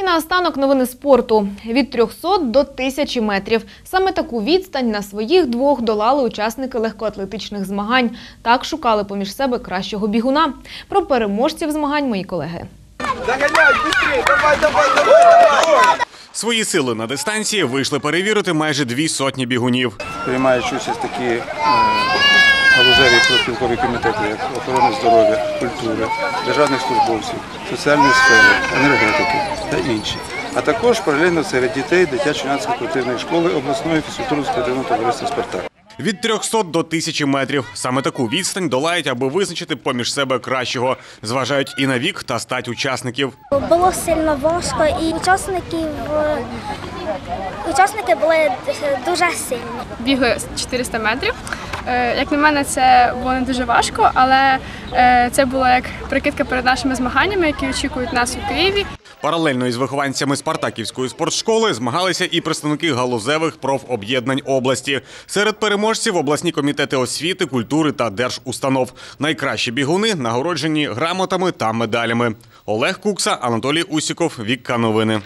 І наостанок новини спорту. Від 300 до 1000 метрів. Саме таку відстань на своїх двох долали учасники легкоатлетичних змагань. Так шукали поміж себе кращого бігуна. Про переможців змагань мої колеги. Свої сили на дистанції вийшли перевірити майже дві сотні бігунів. приймаючи участь такі е, галузеві профспілкові комітети, як охорони здоров'я, культури, державних службовців, соціальної сфери, енергетики та інші. А також паралельно серед дітей дитячо-юнацької спортивної школи обласної фізкультурно-спортивного товариства «Спартак». Від 300 до 1000 метрів. Саме таку відстань долають, аби визначити поміж себе кращого. Зважають і на вік та стать учасників. Було сильно важко, і учасників учасники були дуже сильні. бігли 400 метрів. Е, Як на мене, це було не дуже важко, але е, це було як прикидка перед нашими змаганнями, які очікують нас у Києві. Паралельно із вихованцями Спартаківської спортшколи змагалися і представники галузевих профоб'єднань області. Серед переможців обласні комітети освіти, культури та держустанов. Найкращі бігуни нагороджені грамотами та медалями. Олег Кукса, Анатолій Усіков, Вікка Новини.